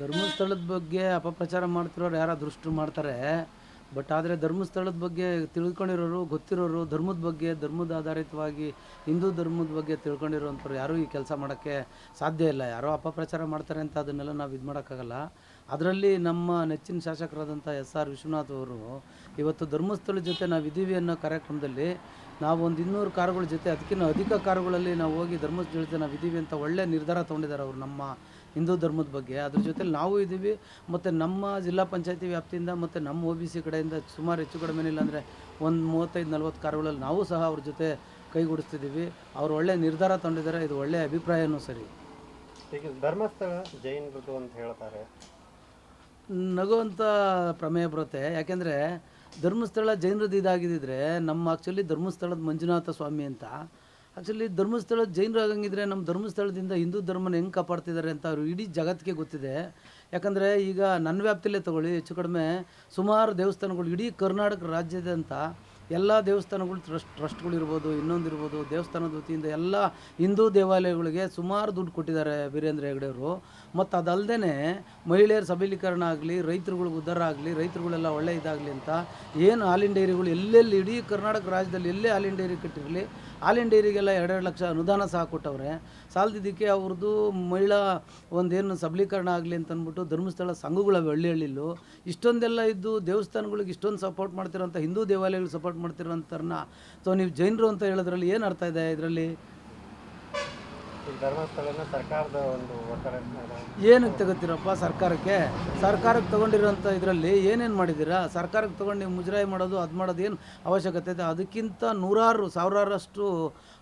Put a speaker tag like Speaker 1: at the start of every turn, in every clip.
Speaker 1: ಧರ್ಮಸ್ಥಳದ ಬಗ್ಗೆ ಅಪಪ್ರಚಾರ ಮಾಡ್ತಿರೋರು ಯಾರೋ ದೃಷ್ಟು ಮಾಡ್ತಾರೆ. ಬಟ್ ಆದರೆ ಧರ್ಮಸ್ಥಳದ ಬಗ್ಗೆ ತಿಳ್ಕೊಂಡಿರೋರು, ಗೊತ್ತಿರೋರು, ಧರ್ಮದ ಬಗ್ಗೆ, ಧರ್ಮದ ಆಧಾರಿತವಾಗಿ, ಹಿಂದೂ ಧರ್ಮದ ಬಗ್ಗೆ ತಿಳ್ಕೊಂಡಿರೋಂಥವ್ರು ಯಾರೂ ಈ ಕೆಲಸ ಮಾಡೋಕ್ಕೆ ಸಾಧ್ಯ ಇಲ್ಲ. ಯಾರೋ ಅಪಪ್ರಚಾರ ಮಾಡ್ತಾರೆ ಅಂತ ಅದನ್ನೆಲ್ಲ ನಾವು ಇದು ಮಾಡೋಕ್ಕಾಗಲ್ಲ. ಅದರಲ್ಲಿ ನಮ್ಮ ನೆಚ್ಚಿನ ಶಾಸಕರಾದಂಥ ಎಸ್ ಆರ್ ವಿಶ್ವನಾಥ್ ಅವರು, ಇವತ್ತು ಧರ್ಮಸ್ಥಳ ಜೊತೆ ನಾವು ಇದ್ದೀವಿ ಅನ್ನೋ ಕಾರ್ಯಕ್ರಮದಲ್ಲಿ ನಾವು ಒಂದು ಇನ್ನೂರು ಕಾರುಗಳ ಜೊತೆ ಅದಕ್ಕಿಂತ ಅಧಿಕ ಕಾರುಗಳಲ್ಲಿ ನಾವು ಹೋಗಿ ಧರ್ಮಸ್ಥಳ ಜೊತೆ ನಾವು ಇದ್ದೀವಿ ಅಂತ ಒಳ್ಳೆ ನಿರ್ಧಾರ ತೊಗೊಂಡಿದ್ದಾರೆ ಅವರು ನಮ್ಮ ಹಿಂದೂ ಧರ್ಮದ ಬಗ್ಗೆ. ಅದ್ರ ಜೊತೆಲಿ ನಾವು ಇದ್ದೀವಿ ಮತ್ತು ನಮ್ಮ ಜಿಲ್ಲಾ ಪಂಚಾಯತಿ ವ್ಯಾಪ್ತಿಯಿಂದ ಮತ್ತು ನಮ್ಮ ಒ ಬಿ ಸಿ ಕಡೆಯಿಂದ ಸುಮಾರು ಹೆಚ್ಚು ಕಡಿಮೆ ಇಲ್ಲ ಅಂದರೆ ಒಂದು ಮೂವತ್ತೈದು ನಲ್ವತ್ತು ಕಾರುಗಳಲ್ಲಿ ನಾವು ಸಹ ಅವ್ರ ಜೊತೆ ಕೈಗೂಡಿಸ್ತಿದ್ದೀವಿ ಅವ್ರು ಒಳ್ಳೆ ನಿರ್ಧಾರ ತಗೊಂಡಿದ್ದಾರೆ ಇದು ಒಳ್ಳೆಯ ಅಭಿಪ್ರಾಯವೂ ಸರಿ.
Speaker 2: ಈಗ ಧರ್ಮಸ್ಥಳ ಜೈನರದು ಅಂತ ಹೇಳ್ತಾರೆ.
Speaker 1: ನಗುವಂಥ ಪ್ರಮೇಯ ಬರುತ್ತೆ. ಯಾಕೆಂದರೆ ಧರ್ಮಸ್ಥಳ ಜೈನರದ್ದು ಇದಾಗಿದ್ದಿದ್ರೆ ನಮ್ಮ ಆ್ಯಕ್ಚುಲಿ ಧರ್ಮಸ್ಥಳದ ಮಂಜುನಾಥ ಸ್ವಾಮಿ ಅಂತ ಆ್ಯಕ್ಚುಲಿ ಧರ್ಮಸ್ಥಳ ಜೈನರು ಆಗಂಗಿದ್ರೆ ನಮ್ಮ ಧರ್ಮಸ್ಥಳದಿಂದ ಹಿಂದೂ ಧರ್ಮನ ಹೆಂಗೆ ಕಾಪಾಡ್ತಿದ್ದಾರೆ ಅಂತ ಅವರು ಇಡೀ ಜಗತ್ತಿಗೆ ಗೊತ್ತಿದೆ. ಯಾಕಂದರೆ ಈಗ ನನ್ನ ವ್ಯಾಪ್ತಿಯಲ್ಲೇ ತಗೊಳ್ಳಿ, ಹೆಚ್ಚು ಕಡಿಮೆ ಸುಮಾರು ದೇವಸ್ಥಾನಗಳು ಇಡೀ ಕರ್ನಾಟಕ ರಾಜ್ಯದಂತ ಎಲ್ಲ ದೇವಸ್ಥಾನಗಳು ಟ್ರಸ್ಟ್ ಟ್ರಸ್ಟ್ಗಳಿರ್ಬೋದು ಇನ್ನೊಂದಿರ್ಬೋದು ದೇವಸ್ಥಾನದ ವತಿಯಿಂದ ಎಲ್ಲ ಹಿಂದೂ ದೇವಾಲಯಗಳಿಗೆ ಸುಮಾರು ದುಡ್ಡು ಕೊಟ್ಟಿದ್ದಾರೆ ವೀರೇಂದ್ರ ಹೆಗ್ಡೆಯವರು ಮತ್ತು ಅದಲ್ಲದೆ ಮಹಿಳೆಯರ ಸಬಲೀಕರಣ ಆಗಲಿ ರೈತರುಗಳಿಗೆ ಉದ್ಧಾರ ಆಗಲಿ, ರೈತರುಗಳೆಲ್ಲ ಒಳ್ಳೆ ಇದಾಗಲಿ ಅಂತ ಏನು ಹಾಲಿನ ಡೈರಿಗಳು ಎಲ್ಲೆಲ್ಲಿ, ಇಡೀ ಕರ್ನಾಟಕ ರಾಜ್ಯದಲ್ಲಿ ಎಲ್ಲೇ ಹಾಲಿನ ಡೈರಿ ಕಟ್ಟಿರಲಿ, ಹಾಲಿನ ಡೈರಿಗೆಲ್ಲ ಎರಡೆರಡು ಲಕ್ಷ ಅನುದಾನ ಸಹ ಕೊಟ್ಟವ್ರೆ. ಸಾಲದಿದ್ದಕ್ಕೆ ಅವ್ರದ್ದು ಮಹಿಳಾ ಒಂದೇನು ಸಬಲೀಕರಣ ಆಗಲಿ ಅಂತಂದ್ಬಿಟ್ಟು ಧರ್ಮಸ್ಥಳ ಸಂಘಗಳವೆ ಹಳ್ಳಿ ಹಳ್ಳಿಲೂ. ಇಷ್ಟೊಂದೆಲ್ಲ ಇದ್ದು ದೇವಸ್ಥಾನಗಳಿಗೆ ಇಷ್ಟೊಂದು ಸಪೋರ್ಟ್ ಮಾಡ್ತಿರೋಂಥ ಹಿಂದೂ ದೇವಾಲಯಗಳು ಸಪೋರ್ಟ್ ಮಾಡ್ತಿರೋಂಥವ್ರನ್ನ ಸೊ ನೀವು ಜೈನರು ಅಂತ ಹೇಳೋದ್ರಲ್ಲಿ ಏನು ಅರ್ಥ ಇದೆ ಇದರಲ್ಲಿ?
Speaker 2: ಸರ್ಕಾರದ ಒಂದು
Speaker 1: ಏನಕ್ಕೆ ತಗೋತೀರಪ್ಪ ಸರ್ಕಾರಕ್ಕೆ? ಸರ್ಕಾರಕ್ಕೆ ತಗೊಂಡಿರೋಂಥ ಇದರಲ್ಲಿ ಏನೇನು ಮಾಡಿದ್ದೀರಾ? ಸರ್ಕಾರಕ್ಕೆ ತೊಗೊಂಡು ನೀವು ಮುಜರಾಯಿ ಮಾಡೋದು, ಅದು ಮಾಡೋದು ಏನು ಅವಶ್ಯಕತೆ ಇದೆ? ಅದಕ್ಕಿಂತ ನೂರಾರು ಸಾವಿರಾರಷ್ಟು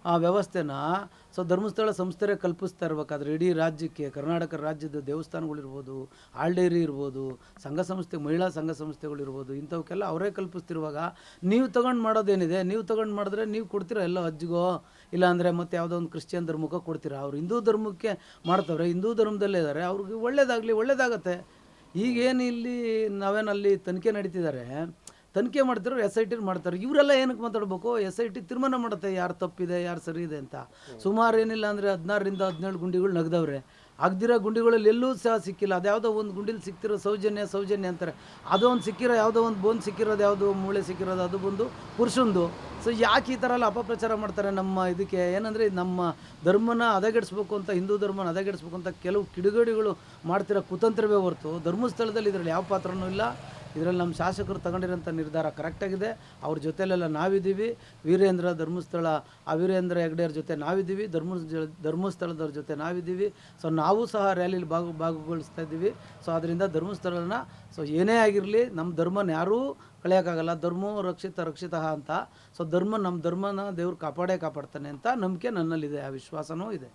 Speaker 1: ಆ, ವ್ಯವಸ್ಥೆನ ಸೊ ಧರ್ಮಸ್ಥಳ ಸಂಸ್ಥೆ ಕಲ್ಪಿಸ್ತಾ ಇರ್ಬೇಕಾದ್ರೆ. ಇಡೀ ರಾಜ್ಯಕ್ಕೆ, ಕರ್ನಾಟಕ ರಾಜ್ಯದ ದೇವಸ್ಥಾನಗಳಿರ್ಬೋದು ಆಲ್ಡೇರಿ ಇರ್ಬೋದು, ಸಂಘ ಸಂಸ್ಥೆ, ಮಹಿಳಾ ಸಂಘ ಸಂಸ್ಥೆಗಳಿರ್ಬೋದು ಇಂಥವಕ್ಕೆಲ್ಲ ಅವರೇ ಕಲ್ಪಿಸ್ತಿರುವಾಗ ನೀವು ತಗೊಂಡು ಮಾಡೋದೇನಿದೆ? ನೀವು ತಗೊಂಡು ಮಾಡಿದ್ರೆ ನೀವು ಕೊಡ್ತೀರಾ ಎಲ್ಲ ಅಜ್ಜಿಗೋ? ಇಲ್ಲಾಂದರೆ ಮತ್ತೆ ಯಾವುದೋ ಒಂದು ಕ್ರಿಶ್ಚಿಯನ್ ಧರ್ಮಕ್ಕೆ ಕೊಡ್ತೀರಾ? ಅವ್ರು ಹಿಂದೂ ಧರ್ಮಕ್ಕೆ ಮಾಡ್ತವ್ರೆ. ಹಿಂದೂ ಧರ್ಮದಲ್ಲೇ ಇದ್ದಾರೆ ಅವ್ರಿಗೆ ಒಳ್ಳೇದಾಗಲಿ ಒಳ್ಳೇದಾಗತ್ತೆ. ಈಗೇನು ಇಲ್ಲಿ ನಾವೇನಲ್ಲಿ ತನಿಖೆ ನಡೀತಿದ್ದಾರೆ ತನಿಖೆ ಮಾಡ್ತಿರೋ ಎಸ್ ಐ ಟಿ ಮಾಡ್ತಾರೆ. ಇವರೆಲ್ಲ ಏನಕ್ಕೆ ಮಾತಾಡ್ಬೇಕು? ಎಸ್ ಐ ಟಿ ತೀರ್ಮಾನ ಮಾಡುತ್ತೆ. ಯಾರು ತಪ್ಪಿದೆ, ಯಾರು ಸರಿ ಇದೆ ಅಂತ. ಸುಮಾರು ಏನಿಲ್ಲ ಅಂದರೆ ಹದಿನಾರರಿಂದ ಹದಿನೇಳು ಗುಂಡಿಗಳು ನಗ್ದವ್ರೆ. ಆಗ್ದಿರೋ ಗುಂಡಿಗಳಲ್ಲಿ ಎಲ್ಲೂ ಸಹ ಸಿಕ್ಕಿಲ್ಲ. ಅದ್ಯಾವುದೋ ಒಂದು ಗುಂಡಿಲಿ ಸಿಕ್ತಿರೋ ಸೌಜನ್ಯ ಸೌಜನ್ಯ ಅಂತಾರೆ. ಅದೋ ಒಂದು ಸಿಕ್ಕಿರೋ, ಯಾವುದೋ ಒಂದು ಬೋನ್ ಸಿಕ್ಕಿರೋದು, ಯಾವುದೋ ಮೂಳೆ ಸಿಕ್ಕಿರೋದು, ಅದು ಬಂದು ಪುರುಷಂದು. ಸೊ ಯಾಕೆ ಈ ಥರ ಎಲ್ಲ ಅಪಪ್ರಚಾರ ಮಾಡ್ತಾರೆ ನಮ್ಮ ಇದಕ್ಕೆ? ಏನಂದರೆ ನಮ್ಮ ಧರ್ಮನ ಹದಗೆಡಿಸ್ಬೇಕು ಅಂತ, ಹಿಂದೂ ಧರ್ಮನ ಹದಗೆಡಿಸ್ಬೇಕು ಅಂತ ಕೆಲವು ಕಿಡಿಗೇಡಿಗಳು ಮಾಡ್ತಿರೋ ಕುತಂತ್ರವೇ ಹೊರತು. ಧರ್ಮಸ್ಥಳದಲ್ಲಿ ಇದರಲ್ಲಿ ಯಾವ ಪಾತ್ರನೂ ಇಲ್ಲ. ಇದರಲ್ಲಿ ನಮ್ಮ ಶಾಸಕರು ತಗೊಂಡಿರೋಂಥ ನಿರ್ಧಾರ ಕರೆಕ್ಟಾಗಿದೆ ಅವ್ರ ಜೊತೆಲೆಲ್ಲ ನಾವಿದ್ದೀವಿ. ವೀರೇಂದ್ರ ಧರ್ಮಸ್ಥಳ ಆ ವೀರೇಂದ್ರ ಹೆಗ್ಡೆಯವ್ರ ಜೊತೆ ನಾವಿದ್ದೀವಿ. ಧರ್ಮ, ಧರ್ಮಸ್ಥಳದವ್ರ ಜೊತೆ ನಾವಿದ್ದೀವಿ. ಸೊ ನಾವು ಸಹ ರ್ಯಾಲಿಲಿ ಭಾಗ ಭಾಗಗೊಳಿಸ್ತಾ ಇದ್ದೀವಿ. ಸೊ ಅದರಿಂದ ಧರ್ಮಸ್ಥಳನ ಸೊ ಏನೇ ಆಗಿರಲಿ ನಮ್ಮ ಧರ್ಮನ ಯಾರೂ ಕಳೆಯೋಕ್ಕಾಗಲ್ಲ. ಧರ್ಮೋ ರಕ್ಷಿತ ರಕ್ಷಿತ ಅಂತ. ಸೊ ಧರ್ಮ ನಮ್ಮ ಧರ್ಮನ ದೇವ್ರು ಕಾಪಾಡೇ ಕಾಪಾಡ್ತಾನೆ ಅಂತ ನಂಬಿಕೆ ನನ್ನಲ್ಲಿದೆ. ಆ ವಿಶ್ವಾಸನೂ ಇದೆ.